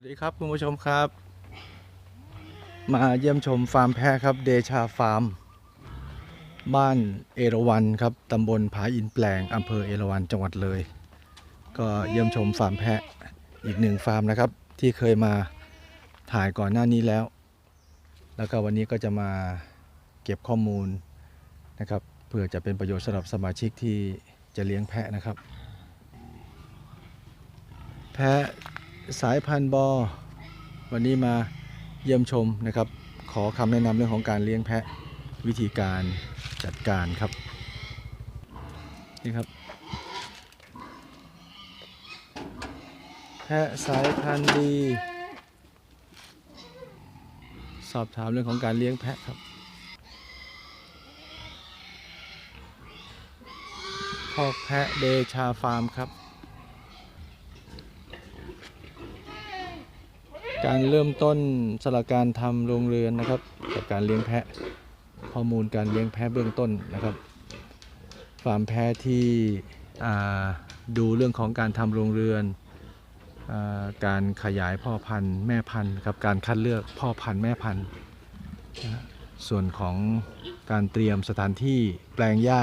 สวัสดีครับคุณผู้ชมครับ มาเยี่ยมชมฟาร์มแพะครับเดชาฟาร์ม บ้านเอราวันครับตำบลผาอินแปลงอำเภอเอราวันจังหวัดเลย ก็เยี่ยมชมฟาร์มแพะอีกหนึ่งฟาร์มนะครับ ที่เคยมาถ่ายก่อนหน้านี้แล้ว แล้วก็วันนี้ก็จะมาเก็บข้อมูลนะครับเพื่อจะเป็นประโยชน์สำหรับสมาชิกที่จะเลี้ยงแพะนะครับ แพะ สายพันธุ์บอ วันนี้มาเยี่ยมชมนะครับ ขอคำแนะนำเรื่องของการเลี้ยงแพะวิธีการจัดการครับ นี่ครับ แพะสายพันธุ์ดี สอบถามเรื่องของการเลี้ยงแพะครับคอกแพะเดชาฟาร์มครับ การเริ่มต้นสำหรับการทำโรงเรือนนะครับ กับการเลี้ยงแพะข้อมูลการเลี้ยงแพะเบื้องต้นนะครับฟาร์มแพะที่ดูเรื่องของการทำโรงเรือนอการขยายพ่อพันธุ์แม่พันธุ์ครับการคัดเลือกพ่อพันธุ์แม่พันธุ์ส่วนของการเตรียมสถานที่แปลงหญ้า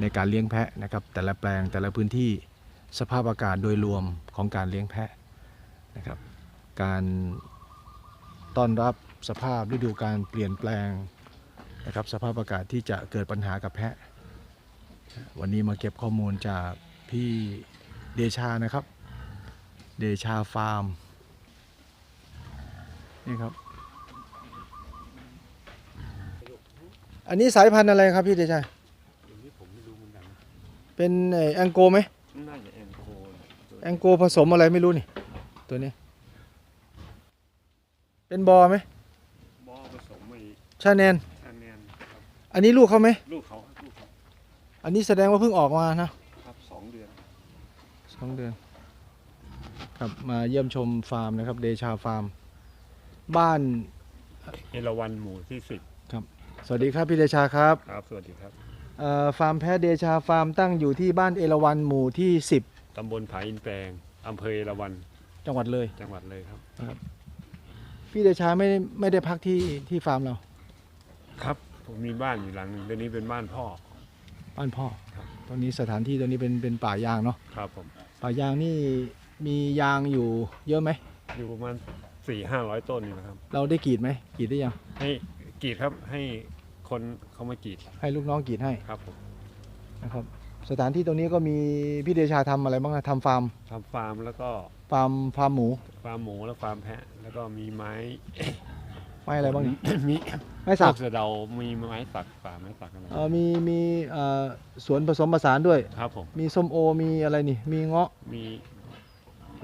ในการเลี้ยงแพะนะครับแต่ละแปลงแต่ละพื้นที่สภาพอากาศโดยรวมของการเลี้ยงแพะนะครับ การต้อนรับสภาพฤดูการเปลี่ยนแปลงนะครับสภาพอากาศที่จะเกิดปัญหากับแพะ วันนี้มาเก็บข้อมูลจากพี่เดชานะครับ เดชาฟาร์มนี่ครับ อันนี้สายพันธุ์อะไรครับพี่เดชาอย่างนี้ผมไม่รู้เหมือนกันเป็นไอ้แองโกไหมน่าจะแอนโคนะตัวแองโกผสมอะไรไม่รู้นี่ ตัวนี้ เป็นบอไหมบอผสมไม่ชาแนนชาแนนครับอันนี้ลูกเขาไหมลูกเขาครับลูกเขาอันนี้แสดงว่าเพิ่งออกมานะครับสองเดือนสองเดือน ครับมาเยี่ยมชมฟาร์มนะครับ เดชาฟาร์ม บ้านเอราวันหมู่ที่สิบสวัสดีครับพี่เดชาครับครับ สวัสดีครับเอ่อฟาร์มแพะเดชาฟาร์มตั้งอยู่ที่บ้านเอราวันหมู่ที่ ตำบลผาอินแปลงอำเภอเอราวัน10 จังหวัดเลยจังหวัดเลยครับ พี่เดชาไม่ได้ไม่ได้พักที่ที่ฟาร์มเราครับ ผมมีบ้านอยู่หลังหนึงตัวนี้เป็นบ้านพ่อ บ้านพ่อครับ ตอนนี้สถานที่ตรงนี้เป็นเป็นป่ายางเนาะครับผม ป่ายางนี่มียางอยู่เยอะไหม อยู่ประมาณสี่ห้าร้อยต้นนี่นะครับ เราได้กรีดไหมกรีดได้ยัง ให้กรีดครับให้คนเขามากรีดให้ลูกน้องกรีดให้ครับผมนะครับ สถานที่ตรงนี้ก็มีพี่เดชาทำอะไรบ้างอะทำฟาร์มทำฟาร์มแล้วก็ฟาร์มฟาร์มหมูฟาร์มหมูและฟาร์มแพะ แล้วก็มีไม้ ไม่อะไรบ้างนี่ มีไม่สักพวสะเดามีไม้สักป่าไม้สักอะไรเอ่อมีมีเอ่อสวนผสมผสานด้วย ครับผม มีส้มโอมีอะไรนี่ มีเงาะ มี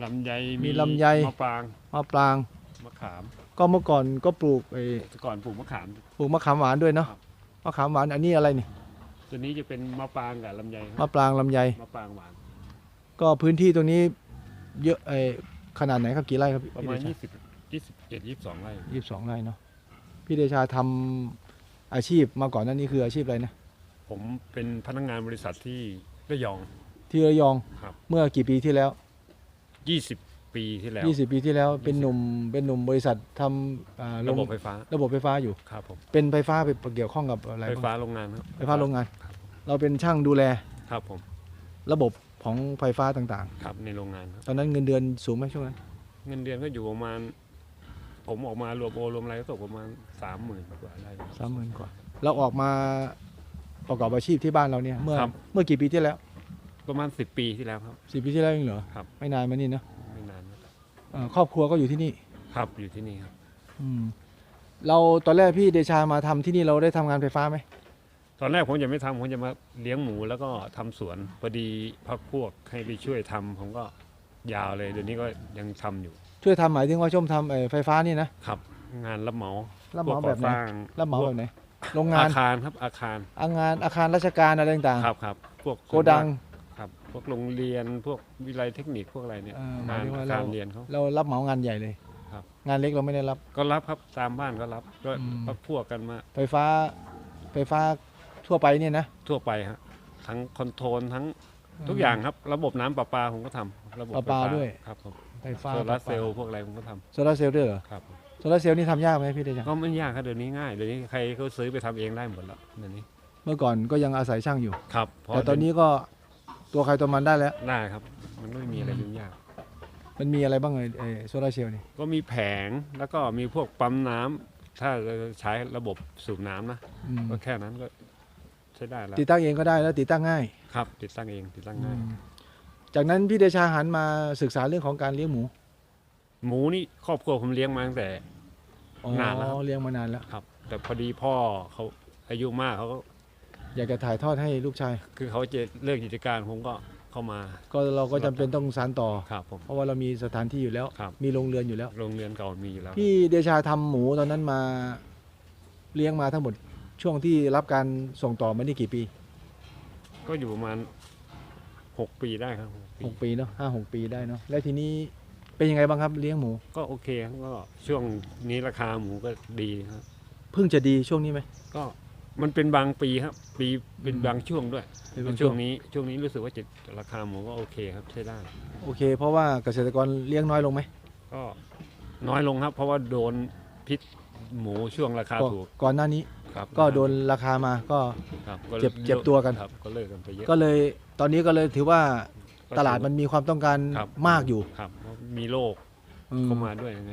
ลำไยมีลำไย มะปรางมะปราง มะขามก็เมื่อก่อนก็ปลูกไอ้แต่ก่อนปลูกมะขาม ปลูกมะขามหวานด้วยเนาะครับ มะขามหวานอันนี้อะไรนี่ ตัวนี้จะเป็นมะปรางกับลำไยคมะรับปรางลำไย มะปรางหวานก็พื้นที่ตรงนี้เยอะไอ้ขนาดไหนครับกี่ไร่ครับประพี่มาเดณชายี่สิบยี่สิบเจ็ดยี่สิบสองไร่ยี่สิบสองไร่เนาะพี่เดชาทำอาชีพมาก่อนหน้านี้คืออาชีพอะไรนะผมเป็นพนักงานบริษัทที่ระยอง ที่ระยองครับ เมื่อกี่ปีที่แล้วยี่สิบ ปีที่แล้ว 20 ปีที่แล้วเป็นหนุ่มเป็นหนุ่มบริษัททำอ่าระโงบบไฟฟ้าระบบไฟฟ้าอยู่ ครับผมเป็นไฟฟ้าไปเกี่ยวข้องกับอะไรไฟบ้างฟ้าโรงงานครับไฟฟ้าโรงงาน เราเป็นช่างดูแลครับผมระบบของไฟฟ้าต่างครับในโรงงานครับ ๆ ตอนนั้นเงินเดือนสูงไหมช่วงนั้นเงินเดือนก็อยู่ประมาณ ผมออกมารวมโอรวมอะไรก็ตกประมาณสามหมื่นกว่าได้สามหมื่นกว่า เราออกมาประกอบอาชีพที่บ้านเราเนี่ยเมื่อครับ เมื่อกี่ปีที่แล้วประมาณสิบปีที่แล้วครับ สิปีที่แล้วเองเหรอครับ ไม่นานมานี่เนอะไม่นานนะ เอ่อครอบครัวก็อยู่ที่นี่ครับอยู่ที่นี่ครับ อืมเราตอนแรกพี่เดชามาทำที่นี่เราได้ทำงานไฟฟ้าไหมตอนแรกผมยังไม่ทำผมจะมาเลี้ยงหมูแล้วก็ทำสวนพอดีพักพวกให้ไปช่วยทำผมก็ยาวเลยเดี๋ยวนี้ก็ยังทำอยู่ช่วยทำหมายถึงว่าช่วมทำเอ่อไฟฟ้านี่นะครับ งานรับเหมารับเหมาพวกแบบไหนก่อสร้างรับเหมาพวแบกบไหนโรงงานอาคารครับอาคารอางานอาคารราชการอะไรต่างครับครับพวกๆโกดังครับ พวกโรงเรียนพวกวิทยาลัยเทคนิคพวกอะไรเนี่ยเอ่อหมางายนถึงว่าอาเรา คารเรียนเขา เรารับเหมางานใหญ่เลย ครับ งานเล็กเราไม่ได้รับ ก็รับครับตามบ้านก็รับก็อืมพักพวกกันมาไฟฟ้า ไฟฟ้าทั่วไปเนี่ยนะทั่วไปฮะทั้งคอนโทรลทั้งทุกอย่างครับ ระบบน้ำประปาผมก็ทำระบบประปาไฟด้วย ครับผมอไฟฟ้าโซลาร์เซลล์พวกอะไรผมก็ทโซลาร์เซลล์ด้วยเหรอำครับโซลาร์เซลล์นี่ทำยากไหมพี่เดชาก็ไม่ยากครับเดี๋ยวนี้ง่ายเดี๋ยวนี้ใครเขาซื้อไปทำเองได้หมดแล้วเดี๋ยวนี้เมื่อก่อนก็ยังอาศัยช่างอยู่ ครับเพราะแต่ตอนนี้ก็ ตัวใครตัวมันได้แล้ว ได้ครับ มันไม่มีอะไรยุ่งยาก มันมีอะไรบ้างไอ้ไอ้โซลาร์เซลล์นี่ก็มีแผงแล้วก็มีพวกปั๊มน้ำถ้าเราใช้ระบบสูบน้ำนะ อืมก็แค่นั้นก็ใช้ได้แล้วติดตั้งเองก็ได้แล้วติดตั้งง่ายครับ ติดตั้งเองติดตั้งง่าย อืมจากนั้นพี่เดชาหันมาศึกษาเรื่องของการเลี้ยงหมูหมูนี่ครอบครัวผมเลี้ยงมาตั้งแต่ อ๋อนานแล้วครับ เลี้ยงมานานแล้ว ครับ แต่พอดีพ่อเขาอายุมากเขาก็ อยากจะถ่ายทอดให้ลูกชาย คือเขาจะเลิกกิจการผมก็เข้ามา ก็เราก็จำเป็นต้องสานต่อ ครับผม เพราะว่าเรามีสถานที่อยู่แล้ว ครับ มีโรงเรือนอยู่แล้ว โรงเรียนเก่ามีอยู่แล้ว พี่เดชาทำหมูตอนนั้นมาเลี้ยงมาทั้งหมดช่วงที่รับการส่งต่อมานี่กี่ปีก็อยู่ประมาณหกปีได้ครับหกปี หกปีเนาะห้าหกปีได้เนาะแล้วทีนี้เป็นยังไงบ้างครับเลี้ยงหมู ก็โอเคครับก็ช่วงนี้ราคาหมูก็ดีครับ เพิ่งจะดีช่วงนี้ไหมก็ มันเป็นบางปีครับ ปีเป็นอืมบางช่วงด้วยเป็นบางช่ช่ววง งนี้ช่วงนี้รู้สึกว่าจะราคาหมูก็โอเคครับใช้ได้ โอเค เพราะว่าเกษตรกรเลี้ยงน้อยลงไหมก็น้อยลงครับ เพราะว่าโดนพิษหมูช่วงราคาก็ถูกก่อนหน้านี้ครับก็โดนราคามาก็ ครับเจ็บเจ็บตัวกัน ครับก็เลิกกันไปเยอะก็เลยตอนนี้ก็เลยถือว่าก็ ตลาดมันมีความต้องการครับ มากอยู่ครับเพราะมีโรคอืมเข้ามาด้วยไง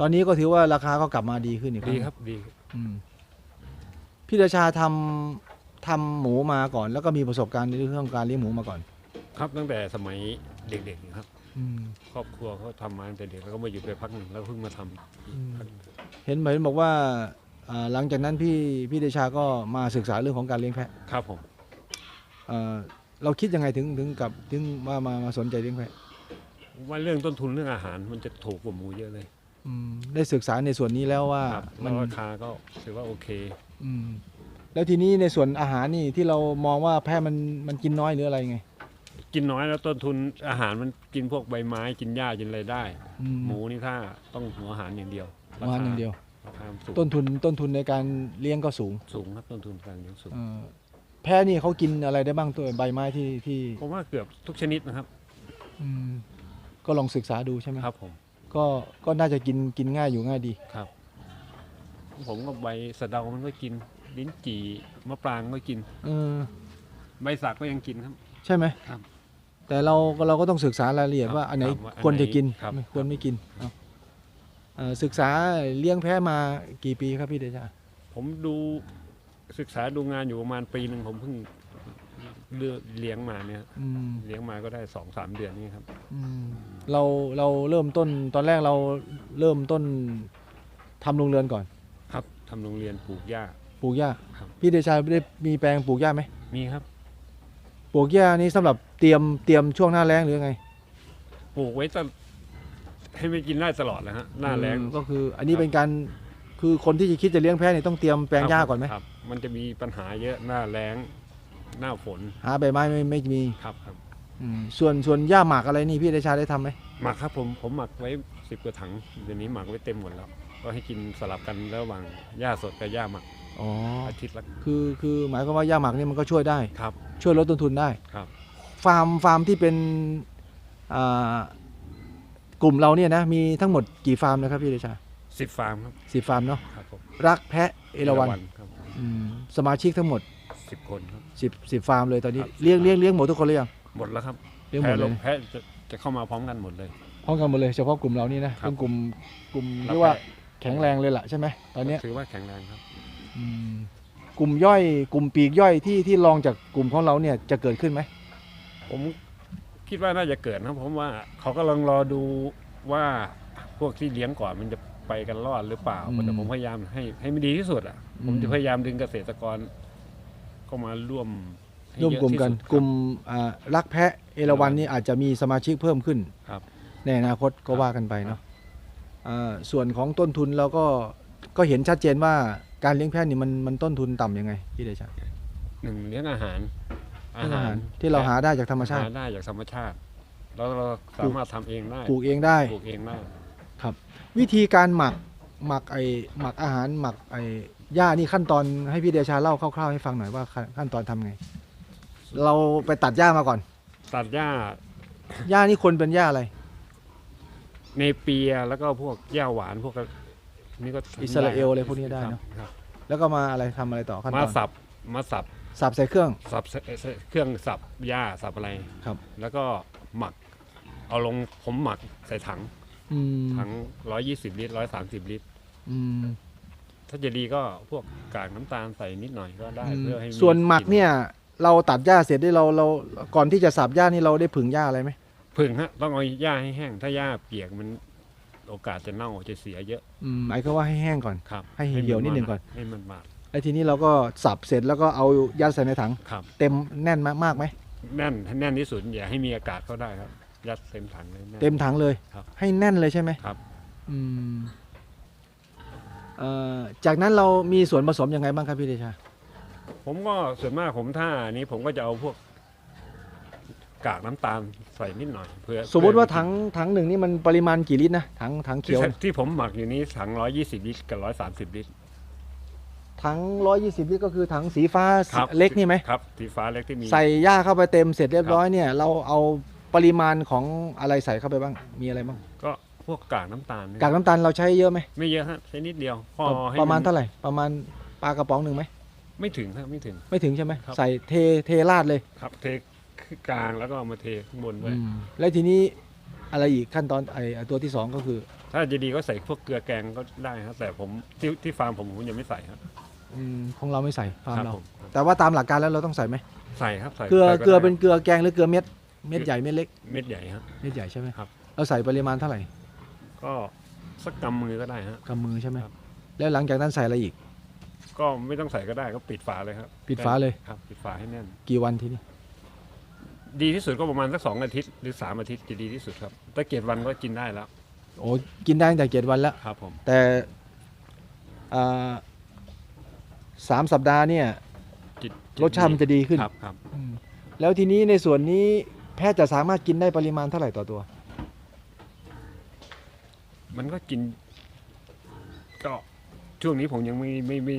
ตอนนี้ก็ถือว่าราคาก็กลับมาดีขึ้นอีกดีงครับดี อืม พี่เดชาทำทำหมูมาก่อน แล้วก็มีประสบการณ์ในเรื่องการเลี้ยงหมูมาก่อนครับตั้งแต่สมัยเด็กๆครับ อืมครอบครัวเขาทำมาตั้งแต่เด็กแล้วก็มาอยู่ไปพักหนึ่งแล้วเพิ่งมาทำอีกอืมพักหนึ่งเห็นเห็นบอกว่าอ่าหลังจากนั้นพี่พี่เดชาก็มาศึกษาเรื่องของการเลี้ยงแพะครับผมเอ่อเราคิดยังไงถึงถึงกับถึงมามามาสนใจเลี้ยงแพะ ว่าเรื่องต้นทุนเรื่องอาหารมันจะถูกกว่าหมูเยอะเลย อืมได้ศึกษาในส่วนนี้แล้วว่าครับมัแล้วนราคาก็ถือว่าโอเค อืมแล้วทีนี้ในส่วนอาหารนี่ที่เรามองว่าแพะมันมันกินน้อยหรืออะไรไงกินน้อยแล้วต้นทุนอาหารมันกินพวกใบไม้กินหญ้ากินอะไรได้ อืหมูนี่ถ้าต้องหัวอาหารอย่างเดียวประมาณอย่างเดียว ราคาสูงต้นทุนต้นทุนในการเลี้ยงก็สูงสูงครับต้นทุนการเลี้ยงสูง เอ่อแพะนี่เขากินอะไรได้บ้างตัวใบไม้ที่ที่ผมว่าเกือบทุกชนิดนะครับ อืมก็ลองศึกษาดูใช่ไหมครับผม ก็ก็น่าจะกินกินง่ายอยู่ง่ายดี ครับ ผมก็ใบสะเดามันก็กิน ลิ้นจี่มะปรางก็กิน เออ ใบสักก็ยังกินครับ ใช่ไหมครับแต่เราเราก็ต้องศึกษารายละเอียดครับว่าอันไหนครับว่าอันไหนควรจะกินครับ ไม่ควรไม่กินเอาเอ่อศึกษาเลี้ยงแพะมากี่ปีครับพี่เดชาผมดูศึกษาดูงานอยู่ประมาณปีหนึ่งผมเพิ่ง เลือกเลี้ยงมาเนี่ยอืมเลี้ยงมาก็ได้สองสามเดือนนี่ครับ อืมเราเราเริ่มต้นตอนแรกเราเริ่มต้นทำโรงเรือนก่อนครับทำโรงเรียนปลูกหญ้า ปลูกหญ้าครับ พี่เดชาได้มีแปลงปลูกหญ้าไหมมีครับ ปลูกหญ้านี่สำหรับเตรียมเตรียมช่วงหน้าแล้งหรือไงปลูกไว้ตลให้ไม่กินได้ตลอดนะฮะหน้าแล้งเออก็คือ อันนี้ครับเป็นการคือคนที่จะคิดจะเลี้ยงแพะเนี่ยต้องเตรียมแปลงหญ้าก่อนไหมครับ มันจะมีปัญหาเยอะหน้าแล้ง หน้าฝนหาใบไม้ไม่ไม่มีครับครับอืมส่วนส่วนหญ้าหมากอะไรนี่พี่เดชาได้ทำไหมหมักครับผมผมหมักไว้สิบกว่าถังเดี๋ยวนี้หมักไว้เต็มหมดแล้ว ก็ให้กินสลับกันระหว่างหญ้าสดกับหญ้าหมักอ๋ออาทิตย์ละคือคือหมายความว่าหญ้าหมากนี่มันก็ช่วยได้ ครับช่วยลดต้นทุนได้ ครับ ฟาร์มฟาร์มที่เป็นอ่ากลุ่มเราเนี่ยนะมีทั้งหมดกี่ฟาร์มนะครับพี่เดชาสิบฟาร์มครับสิบฟาร์มเนาะครับผมรักแพะเอราวัณครับ อืมสมาชิกทั้งหมด สิบคนครับสิบสิบฟาร์มเลยตอนนี้ครับเลี้ยงเลี้ยงเลี้ยงหมดทุกคนเลยยังหมดแล้วครับเลี้ยงหมแพะดเลลยงแพะจะจะเข้ามาพร้อมกันหมดเลย พร้อมกันหมดเลยเฉพาะกลุ่มเรานี่นะครับเป็นกลุ่มกลุ่มรับเรียกว่าแพะแข็งแรงเลยล่ะใช่ไหมตอนเนี้ยถือว่าแข็งแรงครับอืมกลุ่มย่อยกลุ่มปีกย่อยที่ที่รองจากกลุ่มของเราเนี่ยจะเกิดขึ้นไหมผมคิดว่าน่าจะเกิดนะเพราะว่าเขากำลังรอดูว่าพวกที่เลี้ยงก่อนมันจะไปกันรอดหรือเปล่าแต่ผมพยายามให้ให้มันดีที่สุดอะผมจะพยายามดึงเกษตรกร เข้ามาร่วมให้ร่วมเยอะกลุ่มที่กันสุดกลุ่มอ่ารักแพะเอราวัณนี่อาจจะมีสมาชิกเพิ่มขึ้น ครับ ในอนาคตก็ว่ากันไปเนาะอ่าส่วนของต้นทุนเราก็ก็เห็นชัดเจนว่าการเลี้ยงแพะนี่มันมันต้นทุนต่ำยังไงพี่เดชาหนึ่งเลี้ยงอาหารเรื่องอาหารที่เราหาได้จากธรรมชาติหาได้จากธรรมชาติ แล้วเราสามารถทำเองได้ปลูกเองได้ ปลูกเองได้วิธีการหมักหมักไอหมักอาหารหมักไอ หญ้านี่ขั้นตอนให้พี่เดชาเล่าคร่าวๆให้ฟังหน่อยว่าขั้นขั้นตอนทำไง เราไปตัดหญ้ามาก่อน ตัดหญ้าหญ้านี่คนเป็นหญ้าอะไรเนเปียแล้วก็พวกหญ้าหวานพวกนี่ก็ทำอิสราเอลด้อะไรพวกนี้ได้ครับเนอะ ครับแล้วก็มาอะไรทำอะไรต่อขั้นตมาอนสับมาสับสับใส่เครื่อง สับเครื่องสับหญ้าสับอะไรครับ แล้วก็หมัก เอาลงผมหมักใส่ถังอืมถัง120ลิตร130ลิตร อืม ถ้าจะดีก็พวกกากน้ำตาลใส่นิดหน่อยก็ได้เพื่อให้ส่วนหมักเนี่ย เราตัดหญ้าเสร็จได้เราเราก่อนที่จะสับหญ้านี่เราได้ผึ่งหญ้าอะไรไหมผึ่งฮะต้องเอาหญ้าให้แห้ง ถ้าหญ้าเปียกมันโอกาสจะเน่าจะเสียเยอะอืมหมายก็ว่าให้แห้งก่อน ครับให้เหี่ยวนิดหนึ่งก่อน ให้มันบาดแล้วทีนี้เราก็สับเสร็จแล้วก็เอายัดใส่ในถัง ครับ เต็มแน่นมากไหมแน่นให้แน่นที่สุดอย่าให้มีอากาศเข้าได้ครับ ยัดเต็มถังเลยแน่น เต็มถังเลย ครับ ให้แน่นเลยใช่ไหมครับ อืม เอ่อจากนั้นเรามีส่วนผสมยังไงบ้างครับพี่เดชา ผมก็ส่วนมากผมถ้าอันนี้ผมก็จะเอาพวก กากน้ำตาลใส่นิดหน่อยเพื่อสมมติว่าถังถังหนึ่งนี่มันปริมาณกี่ลิตรนะถังถังที่เขียวที่ผมหมักอยู่นี้ถังร้อยยี่สิบลิตรกับร้อยสามสิบลิตรถัง120 ลิตรก็คือถังสีฟ้าครับเล็กนี่ไหมครับสีฟ้าเล็กที่มี ใส่หญ้าเข้าไปเต็มเสร็จเรียบร้อยเนี่ยเราเอาปริมาณของอะไรใส่เข้าไปบ้างมีอะไรบ้างก็ พวกกากน้ำตาลนี่กากน้ำตาลเราใช้เยอะไหมไม่เยอะฮะใช้นิดเดียวพอให้ประมาณนเท่าไหร่ประมาณปลากระป๋องหนึ่งไหมไม่ถึงครับไม่ถึง ไม่ถึงใช่ไหมครับ ใส่เทเทราดเลยครับเทกลางแล้วก็เอามาเทข้างบนไว้ อืมแล้วทีนี้อะไรอีกขั้นตอนไอตัวที่สองก็คือถ้าจะดีก็ใส่พวกเกลือแกงก็ได้ครับแต่ผมที่ที่ฟาร์มผมผมยังไม่ใส่ครับอืมของเราไม่ใส่ฟาร์มครับเราผมแต่ว่าตามหลักการแล้วเราต้องใส่ไหมใส่ครับใส่เกลือใส่เกลือได้เป็นเกลือแกงหรือเกลือเม็ดเม็ดใหญ่เม็ดเล็กเม็ดใหญ่ครับ เม็ดใหญ่ใช่ไหมครับ เราใส่ปริมาณเท่าไหร่ ก็สักกำมือก็ได้ฮะ กำมือใช่ไหมครับ แล้วหลังจากนั้นใส่อะไรอีก ก็ไม่ต้องใส่ก็ได้ก็ปิดฝาเลยครับปิดฝาเลย ครับ ปิดฝาให้แน่น กี่วันทีนี้ดีที่สุดก็ประมาณสักสองอาทิตย์หรือสามอาทิตย์จะดีที่สุดครับถ้าเกียรวันก็กินได้แล้วโอ้กินได้ตั้งแต่เจ็ดวันแล้ว ครับผม แต่อ่าสามสัปดาห์เนี่ยจิตรสชาติมันจะดีขึ้น ครับครับ อืมแล้วทีนี้ในส่วนนี้แพทย์จะสามารถกินได้ปริมาณเท่าไหร่ต่อตัว มันก็กิน ก็ช่วงนี้ผมยังไม่ไม่ไม่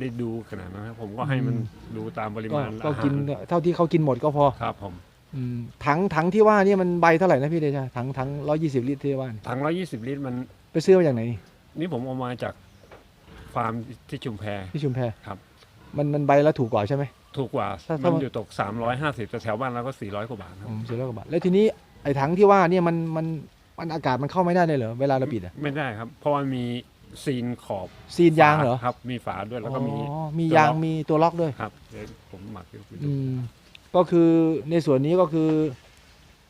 ได้ดูขนาดนั้นครับผมก็ให้มันอืมดูตามปริก็มาณก็อาหารกินเท่าที่เขากินหมดก็พอครับผมอืมถังถังที่ว่าเนี่ยมันใบเท่าไหร่นะพี่เดชาถังถังร้อยี่สิบลิตรที่ว่าถังร้อยยี่สิบลิตรมัน ไปซื้อมาจากไหนนี่ผมเอามาจากฟาร์มที่ชุมแพที่ชุมแพครับ มันมันใบแล้วถูกกว่าใช่ไหม ถูกกว่า ถ้าถ้ามันอยู่ตกสามร้อยห้าสิบแต่แถวบ้านเราก็สี่ร้อยกว่าบาทครับอืมสี่ร้อยกว่าบาทแล้วทีนี้ไอ้ถังที่ว่าเนี่ยมันมัน มันอากาศมันเข้าไม่ได้เลยเหรอเวลาเราปิดอะไม่ได้ครับ เพราะว่ามีซีนขอบซีนยางเหรอฝครับ มีฝาด้วยแล้วก็มีอ๋อมีตัวล็อกยางมีตัวล็อกด้วยครับเดี๋ยวผมหมักอยู่อืมก็คือในส่วนนี้ก็คือ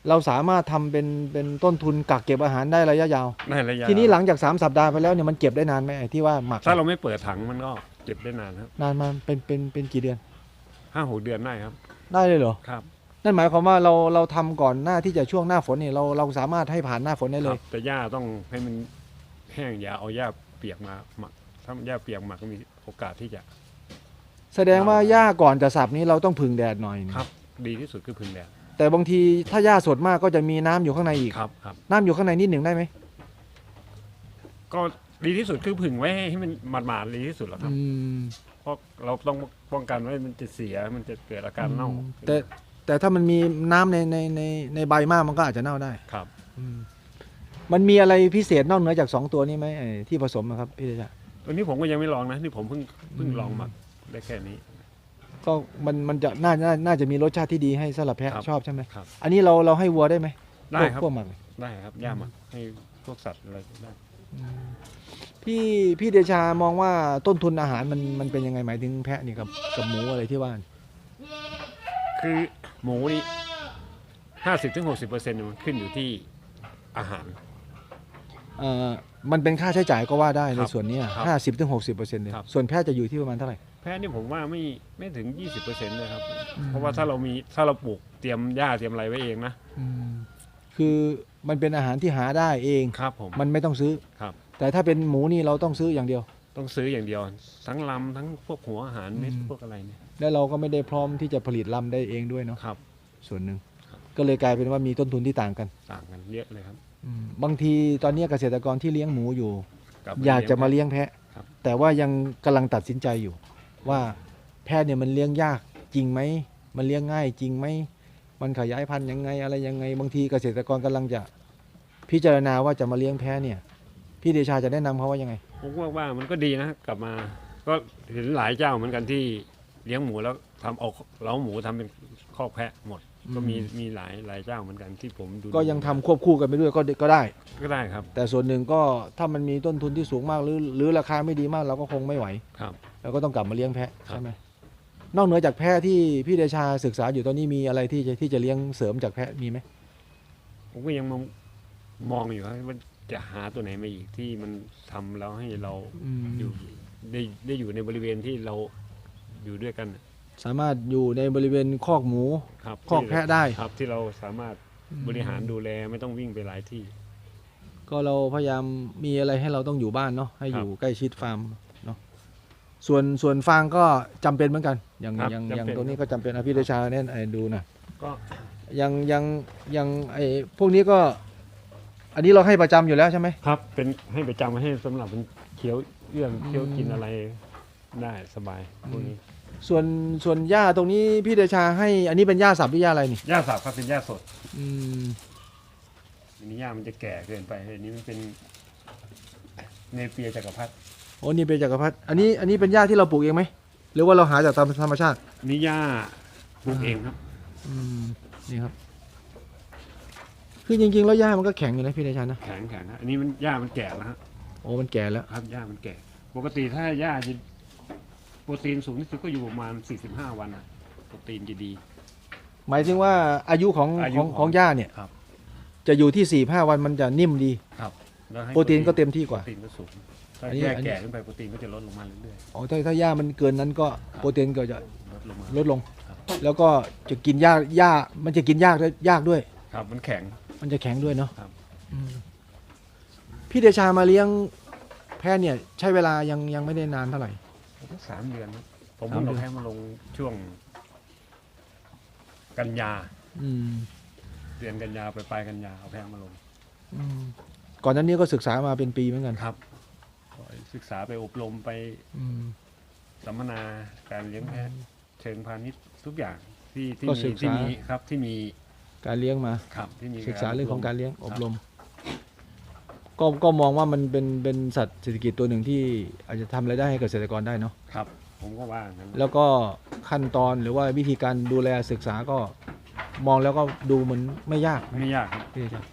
เราสามารถทำเป็นเป็นต้นทุนกักเก็บอาหารได้ระยะยาว ในระยะทีนี้หลังจาก3สัปดาห์ไปแล้วเนี่ยมันเก็บได้นานไหมไอ้ที่ว่าหมักถ้าเราไม่เปิดถังมันก็เก็บได้นานครับนานมาเป็นเป็นเป็นกี่เดือนห้าหกเดือนได้ครับ ได้เลยเหรอครับ นั่นหมายความว่าเราเราทำก่อนหน้าที่จะช่วงหน้าฝนเนี่ยเราเราสามารถให้ผ่านหน้าฝนได้คเลรัย บแต่หญ้าต้องให้มันแห้งอย่าเอาหญ้าเปียกมาหมักถ้าหญ้าเปียกหมักก็มีโอกาสที่จะ แสดงว่าหญ้าก่อนจะสับนี้เราต้องพึ่งแดดหน่อยนึงครับ ดีที่สุดคือพึ่งแดดแต่บางทีถ้าหญ้าสดมากก็จะมีน้ำอยู่ข้างในอีก ครับครับ น้ำอยู่ข้างในนิดหนึ่งได้ไหมก็ดีที่สุดคือพึ่งไว้ให้มันหมาดๆดีที่สุดแล้วครับ อืมเพราะเราต้องป้องกันไว้มันจะเสียมันจะเกิดอาการเน่าอืมแต่ แต่ถ้ามันมีน้ำในในในในใบมากมันก็อาจจะเน่าได้ครับ อืมมันมีอะไรพิเศษนอกเหนือจากสองตัวนี้ไหมไอ้ที่ผสมอะครับพี่เดชะ ตัวนี้ผมก็ยังไม่ลองนะนี่ผมเพิ่งเพิ่งอืม ลองหมักได้แค่นี้ ก็มันมันจะน่าน่าน่าจะมีรสชาติที่ดีให้สำหรับแพะครับ ชอบใช่ไหมครับ อันนี้เราเราให้วัวได้ไหมได้พวกครับ พวกหมักได้ครับหญ้าหมักให้พวกสัตว์อะไรได้ อืมพี่พี่เดชามองว่าต้นทุนอาหารมันมันเป็นยังไงหมายถึงแพะนี่กับกับหมูอะไรที่ว่าคือ หมูนี่ห้าสิบถึงหกสิบเปอร์เซ็นต์มันขึ้นอยู่ที่อาหาร เอ่อมันเป็นค่าใช้จ่ายก็ว่าได้คในรับส่วนเนี้ครับห้าสิบถึงหกสิบเปอร์เซ็นต์เนี่ยครับ ส่วนแพะจะอยู่ที่ประมาณเท่าไหร่ แพะนี่ผมว่าไม่ไม่ถึงยี่สิบเปอร์เซ็นต์เลยครับอืมเพราะว่าถ้าเรามีถ้าเราปลูกเตรียมหญ้าเตรียมอะไรไว้เองนะอืมคือมันเป็นอาหารที่หาได้เอง ครับผม มันไม่ต้องซื้อ ครับ แต่ถ้าเป็นหมูนี่เราต้องซื้ออย่างเดียว ต้องซื้ออย่างเดียว ทั้งลำทั้งพวกหัวอาหารเม็ดอืม พวกอะไรเนี่ย และเราก็ไม่ได้พร้อมที่จะผลิตลำได้เองด้วยเนาะครับ ส่วนหนึ่งครับก็เลยกลายเป็นว่ามีต้นทุนที่ต่างกันต่างกันเยอะเลยครับอืมบางทีตอนนี้เกษตรกรที่เลี้ยงหมูอยู่กับอยากจะมาเลี้ยงเลี้ยงแพะ ครับ แต่ว่ายังกำลังตัดสินใจอยู่ ว่าแพะเนี่ยมันเลี้ยงยากจริงไหม มันเลี้ยงง่ายจริงไหม มันขยายพันธุ์ยังไงอะไรยังไง บางทีเกษตรกรกำลังจะพิจารณาว่าจะมาเลี้ยงแพะเนี่ย พี่เดชาจะแนะนำเขาว่ายังไง ผมว่าว่ามันก็ดีนะกลับมา ก็เห็นหลายเจ้าเหมือนกันที่ เลี้ยงหมูแล้วทำเอาเล้าหมูทำเป็นคอกแพะหมด ก็มีมีหลายหลายเจ้าเหมือนกันที่ผมดูก็ยังทำควบคู่กันไปด้วยก็ก็ได้ ก็ได้ครับ แต่ส่วนหนึ่งก็ถ้ามันมีต้นทุนที่สูงมากหรือหรือราคาไม่ดีมากเราก็คงไม่ไหวครับเราก็ต้องกลับมาเลี้ยงแพะครับใช่ไหมนอกเหนือจากแพะที่พี่เดชาศึกษาอยู่ตอนนี้มีอะไรที่จะที่จะเลี้ยงเสริมจากแพะมีไหมผมก็ยังมองมองอยู่ครับว่าจะหาตัวไหนมาอีกที่มันทำแล้วให้เราอืมอยู่ได้ได้อยู่ในบริเวณที่เรา อยู่ด้วยกันน่ะสามารถอยู่ในบริเวณคอกหมู ครับคอกแพะได้ ครับที่เราสามารถบริหารดูแลไม่ต้องวิ่งไปหลายที่ ก็เราพยายามมีอะไรให้เราต้องอยู่บ้านเนาะให้คอรับยู่ใกล้ชิดฟาร์มเนาะส่วนส่วนฟางก็จำเป็นเหมือนกัน อย่างครับอย่างจำเป็นอย่างตัวนี้ก็จำเป็นอะพี่เดชาแน่นไอ้ดูนะก็ยังยังยังไอ้พวกนี้ก็ อันนี้เราให้ประจำอยู่แล้วใช่ไหม ครับเป็นให้ไปจำให้สำหรับมันเคี้ยวเอื้องเคี้ยวอืมกินอะไร ได้สบายพวกนี้ส่วนส่วนหญ้าตรงนี้พี่เดชาให้อันนี้เป็นหญ้าสับหรือหญ้าอะไรนี่หญ้าสับครับเป็นหญ้าสดอืมอันนี้หญ้ามันจะแก่เกินไปอันนี้มันเป็นเนเปียจักรพรรดิโอ้นี่เป็นจักรพรรดิอันนี้อันนี้เป็นหญ้าที่เราปลูกเองไหมหรือว่าเราหาจากตามธรรมชาติอันนี้หญ้าปลูกเองครับ อืมนี่ครับ คือจริงๆแล้วหญ้ามันก็แข็งอยู่นะพี่เดชานะแข็งแข็งฮะอันนี้มันหญ้ามันแก่แล้วฮะโอ้มันแก่แล้วครับหญ้ามันแก่ ปกติถ้าหญ้าจะโปรตีนสูงที่สุดก็อยู่ประมาณ 45 วันนะโปรตีนจะดี หมายถึงว่าอายุของอายุของของของหญ้าเนี่ย ครับ จะอยู่ที่สี่ห้าวันมันจะนิ่มดี ครับแล้วให้โปรตีนก็เต็มที่กว่า โปรตีนก็สูงถ้าอันนี้แก่อันนี้ แก่ขึ้นไปโปรตีนก็จะลดลงมาเรื่อยอ๋อถ้าถ้าหญ้ามันเกินนั้นก็ครับโปรตีนก็จะๆลดลงมา ลดลง ครับ แล้วก็จะกินหญ้าหญ้ามันจะกินยากด้วยยากด้วย ครับมันแข็ง มันจะแข็งด้วยเนาะครับ อืมพี่เดชามาเลี้ยงแพะเนี่ย ใช้เวลายังยังไม่ได้นานเท่าไหร่ สามเดือนครับผมสามเพิ่งเดือนเอาแพ้มาลงช่วง กันยา อืมเดือนกันยาไปปลายกันยาเอาแพ้มาลงอืมก่อนหนั้นนี้ก็ศึกษามาเป็นปีเหมือนกันครับก็ศึกษาไปอบรมไปอืม สัมมนาการเลี้ยงแพะเชิงพาณิชย์ทุกอย่างที่ที่ก็มีศึกษาที่มีครับที่มีการเลี้ยงมา ครับที่มีศึกษาเรื่องของการเลี้ยงอบรคม ก็ก็มองว่ามันเป็นเป็นสัตว์เศรษฐกิจตัวหนึ่งที่อาจจะทำรายได้ให้เกษตรกรได้เนาะครับ ผมก็ว่างั้นแล้วก็ขั้นตอนหรือว่าวิธีการดูแลศึกษาก็มองแล้วก็ดูเหมันไม่ยากไม่ยากครับพี่เดชา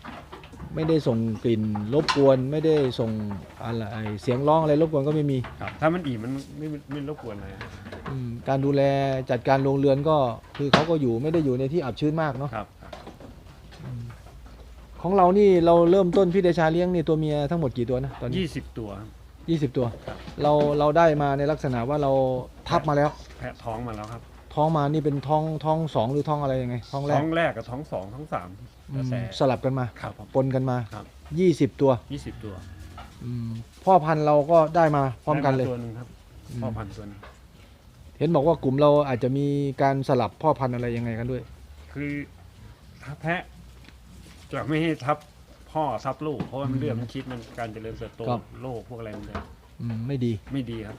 ไม่ได้ส่งกลิ่นรบกวนไม่ได้ส่งอะไรเสียงร้องอะไรรบกวนก็ไม่มีครับ ถ้ามันอิ่มมันไม่ไม่ไม่รบกวนอะไรอืมการดูแลจัดการโรงเรือนก็คือเขาก็อยู่ไม่ได้อยู่ในที่อับชื้นมากเนาะครับครับ ของเรานี่เราเริ่มต้นพี่เดชาเลี้ยงนี่ตัวเมียทั้งหมดกี่ตัวนะตอนนี้ยี่สิบตัวครับยี่สิบตัว ครับ เราเราได้มาในลักษณะว่าเราทับมาแล้ว แพะท้องมาแล้วครับท้องมานี่เป็นท้องท้องสองหรือท้องอะไรยังไงท้องแรท้กองแรกกับท้องสองท้องสามอืแล้วมแต่สลับกันมา ครับผม ปนกันมา ครับยี่สิบตัวยี่สิบตัวอืมพ่อพันธุ์เราก็ได้มาพร้อมกันเลย ได้าตัวหนึงครับอืม พ่อพันธุ์ตัวหนึงเห็นบอกว่ากลุ่มเราอาจจะมีการสลับพ่อพันธุ์อะไรยังไงกันด้วย คือถ้าแพะ จะไม่ให้ทับพ่อทับลูก เพราะว่ามันเลือดมันคิดมันการเจริญเติบโตครับโรคพวกอะไรมันจะอืมไม่ดีไม่ดีครับ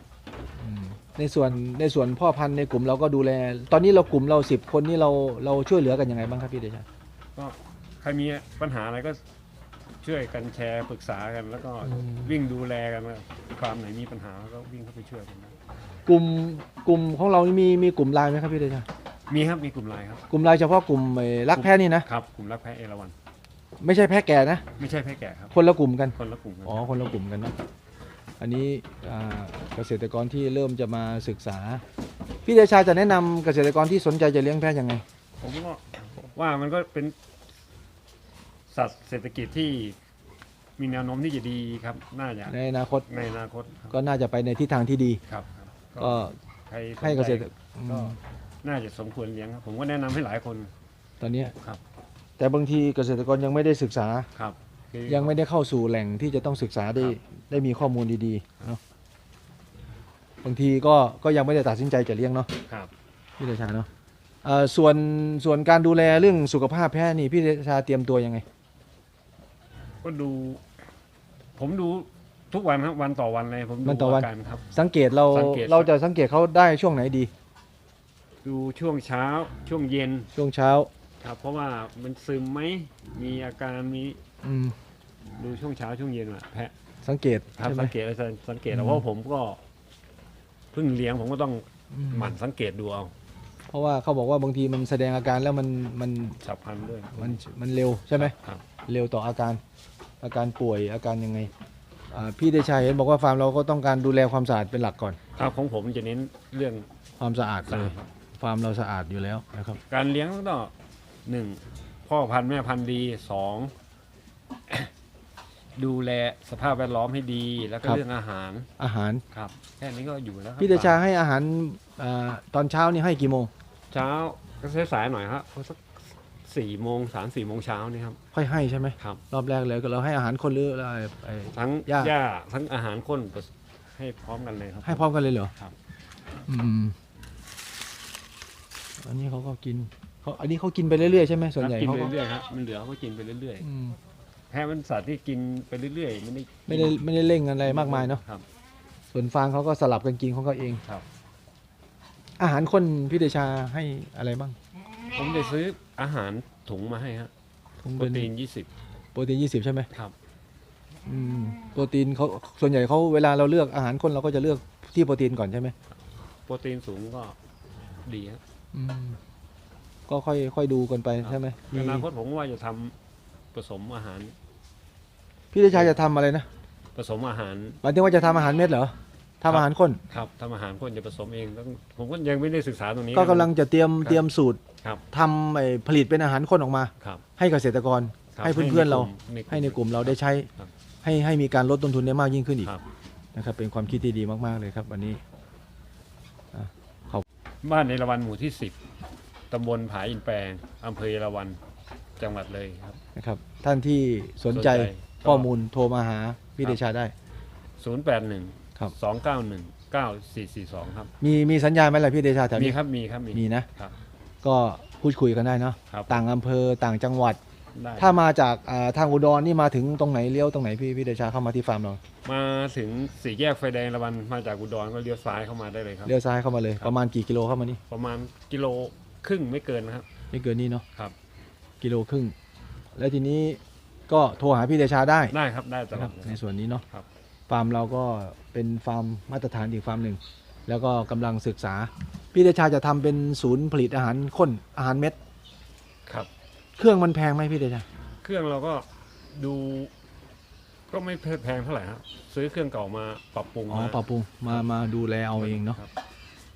อืมในส่วนในส่วนพ่อพันธุ์ในกลุ่มเราก็ดูแล ตอนนี้เรากลุ่มเราสิบคนนี่เราเราช่วยเหลือกันยังไงบ้างครับพี่เดชา ก็ใครมีปัญหาอะไรก็ช่วยกันแชร์ปรึกษากัน แล้วก็อืม วิ่งดูแลกันว่าความไหนมีปัญหาก็วิ่งเข้าไปช่วยกันนะกลุ่มกลุ่มของเรานี่มีมีกลุ่มไลน์ไหมครับพี่เดชามีครับมีกลุ่มไลน์ครับ กลุ่มไลน์เฉพาะกลุ่มเอ่อรักแพ้นี่นะ ครับกลุ่มรักแพะเอราวัณ ไม่ใช่แพ้แก่นะ ไม่ใช่แพะแก่ครับ คนละกลุ่มกัน คนละกลุ่มกันอ๋อ คนละกลุ่มกันนะ อันนี้อ่าเกษตรกรที่เริ่มจะมาศึกษา พี่เดชาจะแนะนำเกษตรกรที่สนใจจะเลี้ยงแพะยังไง ผมก็ว่ามันก็เป็น สัตว์เศรษฐกิจที่มีแนวโน้มที่จะดีครับ น่าจะในอนาคตในอนาคตครับก็น่าจะไปในทิศทางที่ดี ครับครับก็ใครสนใจให้เกษตรอืก็มน่าจะสมควรเลี้ยงครับ ผมก็แนะนำให้หลายคนตอนเนี้ยครับ แต่บางทีเกษตรกรยังไม่ได้ศึกษา ครับคือ ยังไม่ได้เข้าสู่แหล่งที่จะต้องศึกษาได้ครับ ได้มีข้อมูลดีๆเนาะบางทีก็ก็ยังไม่ได้ตัดสินใจจะเลี้ยงเนาะครับ พี่เดชาเนาะเอ่อส่วนส่วนการดูแลเรื่องสุขภาพแพะนี่พี่เดชาเตรียมตัวยังไง ก็ดู ผมดูทุกวันครับวันต่อวันเลย ผมดูวันต่อวันอาการครับ สังเกตเราสังเกต เราจะสังเกตเขาได้ช่วงไหนดี ดูช่วงเช้าช่วงเย็น ช่วงเช้า ครับ เพราะว่ามันซึมไหมมีอาการมีอืมดูช่วงเช้าช่วงเย็นอะแพะสังเกตครับใช่ไหม สังเกตเลยสังเกตอืแล้วมเพราะผมก็เพิ่งเลี้ยงผมก็ต้องอืมหมั่นสังเกตดูเอาเพราะว่าเขาบอกว่าบางทีมันแสดงอาการแล้วมันมันฉับพลันด้วยมันมันเร็วใช่ไหม ครับเร็วต่ออาการอาการป่วยอาการยังไงอ่าพี่เดชาเห็นบอกว่าฟาร์มเราก็ต้องการดูแลความสะอาดเป็นหลักก่อน ครับของผมจะเน้นเรื่องความสะอาดสะเลอายดครับฟาร์มเราสะอาดอยู่แล้วนะครับ การเลี้ยงก็ หนึ่งพ่อพันธุ์แม่พันธุ์ดีสองดูแลสภาพแวดล้อมให้ดีแล้วก็ครับ เรื่องอาหารอาหาร ครับแค่นี้ก็อยู่แล้วครับพี่เดชาให้อาหารอ่าตอนเช้านี่ให้กี่โมง เช้าก็สายๆหน่อยครับสักสี่โมงสามสี่โมงเช้านี่ครับ ค่อยให้ใช่ไหมครับ รอบแรกเลยก็เราให้อาหารคนหรืออะไรไอ้ ทั้งหญ้า หญ้าทั้งอาหารข้นให้พร้อมกันเลยครับ ให้พร้อมกันเลยเหรอครับ อืมอันนี้เขาก็กิน เขาอันนี้เขากินไปเรื่อยๆใช่ไหมส่วนใหญ่กินเขาไปก็เรื่อยๆครับมันเหลือเขาก็กินไปเรื่อยอืมๆแพะมันสัตว์ที่กินไปเรื่อยๆไม่ได้ไม่ได้ไม่ได้เร่งอะไรมากมายเนาะครับ ส่วนฟางเขาก็สลับกันกินของเขาเองครับ อาหารคนพี่เดชาให้อะไรบ้างผมจะซื้ออาหารถุงมาให้ครับถุงโปเป็รนตีนยี่สิบโปรตีนยี่สิบใช่ไหมครับ อืมโปรตีนเขาส่วนใหญ่เขาเวลาเราเลือกอาหารคนเราก็จะเลือกที่โปรตีนก่อนใช่ไหมโปรตีนสูงก็ดีครับอืม ก็ค่อยค่อยดูกันไปใช่ไหมในมีอนาคตผมว่าจะทำผสมอาหารพี่เดชาจะทำอะไรนะผสมอาหารหมายถึงว่าจะทำอาหารเม็ดเหรอทำอาหารข้น ครับทำอาหารคนจะผสมเองต้องผมก็ยังไม่ได้ศึกษาตรงนี้ ก็กำลังจะเตรียมครับเตรียมสูตรครับ ทำไอ้ผลิตเป็นอาหารข้นออกมา ครับให้เกษตรกรครับให้เพื่อนๆเราในให้ในกลุ่มเราได้ใช้ ครับให้ให้มีการลดต้นทุนได้มากยิ่งขึ้นอีกครับนะครับ เป็นความคิดที่ดีมากๆเลยครับวันนี้ บ้านในละวันหมู่ที่สิบ ตำบลผาอินแปลงอำเภอเยาวันจังหวัดเลยครับ นะครับ ท่านที่สนใจสนใจ ข้อมูลโทรมาหาพี่เดชาได้ศูนย์แปดหนึ่งครับสองเก้าหนึ่งเก้าสี่สี่สองครับ มีมีสัญญาณไหมล่ะพี่เดชาแถวมีนี้ครับมีครับมีมีนะ ครับ ก็พูดคุยกันได้เนาะครับ ต่างอำเภอต่างจังหวัด ได้ถ้ามาจากอ่าทางอุดรนี่มาถึงตรงไหนเลี้ยวตรงไหนพี่พี่เดชาเข้ามาที่ฟาร์มเรามาถึงสี่แยกไฟแดงละวันมาจากอุดรก็เลี้ยวซ้ายเข้ามาได้เลยครับ เลี้ยวซ้ายเข้ามาเลยครับ ประมาณกี่กิโลเข้ามานี่ประมาณกิโล ครึ่งไม่เกินนะครับ ไม่เกินนี่เนาะครับ กิโลครึ่ง แล้วทีนี้ก็โทรหาพี่เดชาได้ได้ครับได้ตนะลคอรัดบเลยในส่วนนี้เนาะครับ ฟาร์มเราก็เป็นฟาร์มมาตรฐานอีกฟาร์มหนึ่งแล้วก็กำลังศึกษา พี่เดชาจะทำเป็นศูนย์ผลิตอาหารข้นอาหารเม็ด ครับ เครื่องมันแพงไหมพี่เดชาเครื่องเราก็ดู ก็ไม่แพงเท่าไหร่ครับซื้อเครื่องเก่ามาปรับปรุงอ๋อมาปรับปรุงมามาดูแลเอาเองเนาะครับ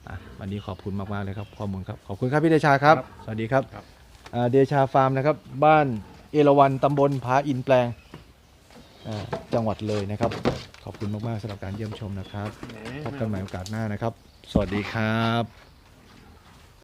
อะวันนี้ขอบคุณมากๆเลยครับข้อมูลครับขอบคุณครับพี่เดชาครับครับ สวัสดีครับครับ อ่าเดชาฟาร์มนะครับ บ้านเอราวันตำบลผาอินแปลงอ่าจังหวัดเลยนะครับ ขอบคุณมากๆสำหรับการเยี่ยมชมนะครับแหมพบกันใหม่โอกาสหน้านะครับ สวัสดีครับ